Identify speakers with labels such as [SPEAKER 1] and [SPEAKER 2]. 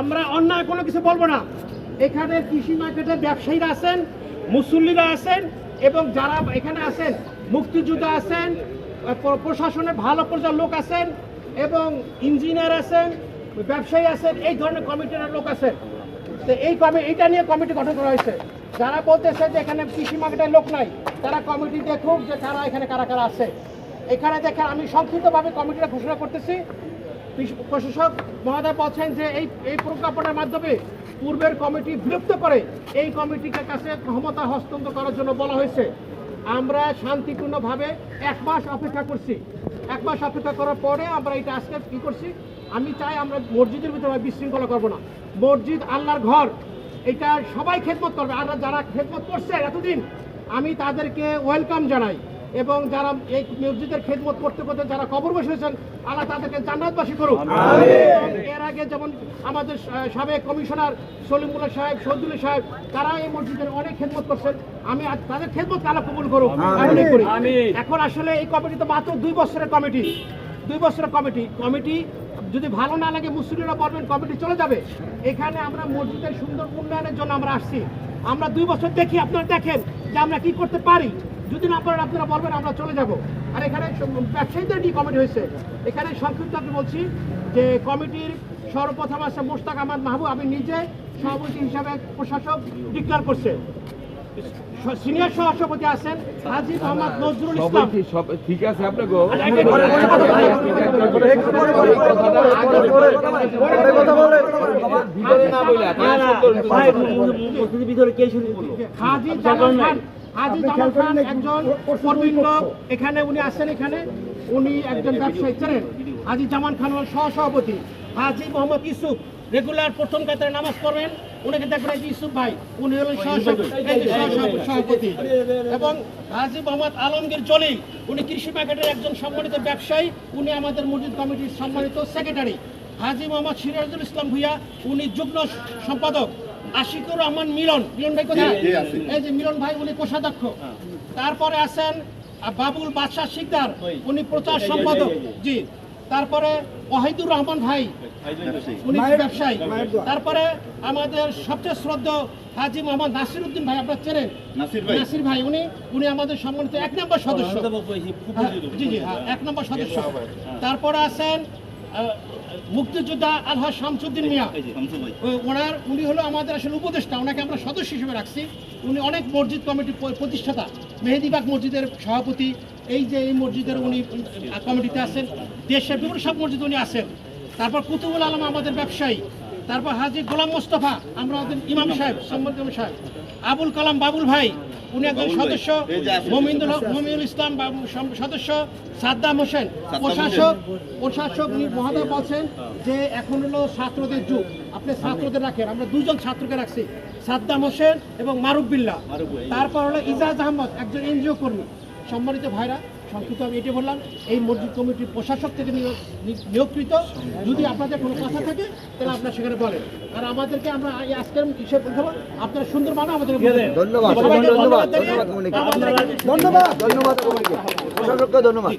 [SPEAKER 1] আমরা অন্যায় কোনো কিছু বলব না। এখানে কৃষি মার্কেটের ব্যবসায়ীরা আছেন, মুসল্লিরা আছেন, এবং যারা এখানে আছেন, মুক্তিযোদ্ধা আছেন প্রশাসনে ভালো পর্যায়ের লোক আছেন, এবং ইঞ্জিনিয়ার আছেন, ব্যবসায়ী আছেন, এই ধরনের কমিটির লোক আছেন। তো এই কমি এটা নিয়ে কমিটি গঠন করা হয়েছে। যারা বলতেছে যে এখানে কৃষি মার্কেটের লোক নাই, তারা কমিটি দেখুক যে কারা এখানে কারা কারা আছে। এখানে দেখেন আমি সংক্ষিপ্তভাবে কমিটিটা ঘোষণা করতেছি। প্রশাসক মহোদয় বলছেন যে এই এই প্রজ্ঞাপনের মাধ্যমে পূর্বের কমিটি বিলুপ্ত করে এই কমিটিকে কাছে ক্ষমতা হস্তান্তর করার জন্য বলা হয়েছে। আমরা শান্তিপূর্ণভাবে এক মাস অপেক্ষা করছি। এক মাস অপেক্ষা করার পরে আমরা এটা আজকে কি করছি? আমি চাই আমরা মসজিদের ভিতরে বিশৃঙ্খলা করব না। মসজিদ আল্লাহর ঘর, এটা সবাই খেদমত করবে। আর যারা খেদমত করছে এতদিন, আমি তাদেরকে ওয়েলকাম জানাই। এবং যারা এই মসজিদের খেদমত করতে করতে যারা কবর বসেছেন আল্লাহ তাদেরকে জান্নাতবাসী করুক। এর আগে যেমন আমাদের সাবেক কমিশনার সলিমুল্লাহ সাহেব সদুল সাহেব তারা এই মসজিদের অনেক খেদমত করছেন। আমি তাদের খেদমত আল্লাহ কবুল করুক। এখন আসলে এই কমিটি তো মাত্র দুই বছরের কমিটি। দুই বছরের কমিটি। কমিটি যদি ভালো না লাগে মুসলিমরা বলবেন কমিটি চলে যাবে। এখানে আমরা মসজিদের সুন্দর উন্নয়নের জন্য আমরা আসছি। আমরা দুই বছর দেখি, আপনারা দেখেন যে আমরা কি করতে পারি। যদি না পারেন আপনারা বলবেন, আমরা চলে যাব। আর এখানে ব্যবসায়ীদের নিয়ে কমিটি হয়েছে। এখানে সংক্ষিপ্ত আমি বলছি যে কমিটির সর্বপ্রথম আছে মোস্তাক আহমদ মাহবুব। আমি নিজে সভাপতি হিসাবে প্রশাসক ডিক্লার করছে। সিনিয়র সহসভাপতি আছেন হাজি মোহাম্মদ নজরুল ইসলাম
[SPEAKER 2] ঠিক সব ঠিক আছে আপনি গো
[SPEAKER 1] আচ্ছা, একটা কথা বলব।
[SPEAKER 2] ভিতরে না বলে
[SPEAKER 1] হাজি জামান খান হাজি জামান খান একজন প্রবীণ লোক এখানে উনি আসেন এখানে উনি একজন ব্যবসায়ী ছিলেন হাজি জামান খান হল সহসভাপতি হাজি মোহাম্মদ ইউসুফ রেগুলার প্রথম কাতারে নামাজ পড়েন উনাকে দেখবেন এই যে ইউসুফ ভাই উনি হলেন সহসভাপতি। এবং হাজি মোহাম্মদ আলমগীর জলিল উনি কৃষি মার্কেটের একজন সম্মানিত ব্যবসায়ী উনি আমাদের মসজিদ কমিটির সম্মানিত সেক্রেটারি। হাজি মোহাম্মদ সিরাজুল ইসলাম ভুইয়া উনি যুগ্ম সম্পাদক। আশিকুর রহমান মিলন মিলন ভাই কোথায়? এই যে মিলন ভাই উনি কোষাধ্যক্ষ। তারপরে আছেন বাবুল বাদশাহ শিকদার উনি প্রচার সম্পাদক। জি। তারপরে ওয়াহিদুর রহমান ভাই উনি ব্যবসায়ী। তারপরে আমাদের সবচেয়ে শ্রদ্ধা হাজি মোহাম্মদ নাসির উদ্দিন ভাই আপনার চেনেন? নাসির ভাই। উনি উনি আমাদের সম্মানিত এক নম্বর সদস্য। হ্যাঁ, জি জি হ্যাঁ এক নম্বর সদস্য। তারপরে আছেন মুক্তিযোদ্ধা আলহা শামসুদ্দিন মিয়া। ওনার উনি হলো আমাদের আসলে উপদেষ্টা ওনাকে আমরা সদস্য হিসেবে রাখছি। উনি অনেক মসজিদ কমিটির প্রতিষ্ঠাতা। মেহেদিবাগ মসজিদের সভাপতি এই যে এই মসজিদের উনি কমিটিতে আছেন দেশের বিভিন্ন সব মসজিদ উনি আছেন। তারপর কুতুবুল আলম আমাদের ব্যবসায়ী তারপর হাজি গোলাম মোস্তফা আমরা ইমাম সাহেব সম্মানিত ইমাম সাহেব। আবুল কালাম বাবুল ভাই উনি একজন সদস্য মমিনুল হক- মমিনুল ইসলাম বাবু সদস্য সাদ্দাম হোসেন। প্রশাসক প্রশাসক উনি মহোদয় বলছেন যে এখন হলো ছাত্রদের যুগ। আপনি ছাত্রদের রাখেন আমরা দুজন ছাত্রকে রাখছি সাদ্দাম হোসেন এবং মারুফ বিল্লাহ। তারপর হলো ইজাজ আহমদ একজন এনজিও কর্মী। সম্মানিত ভাইরা সংক্ষিপ্ত আমি এটি বললাম এই মসজিদ কমিটির প্রশাসক থেকে নিয়োগকৃত। যদি আপনাদের কোনো কথা থাকে তাহলে আপনারা সেখানে বলেন। আর আমাদেরকে আমরা আজকের হিসেবে বলতে হবে, আপনারা সুন্দর মানে আমাদের
[SPEAKER 3] ধন্যবাদ। ধন্যবাদ। ধন্যবাদ প্রশাসককে ধন্যবাদ।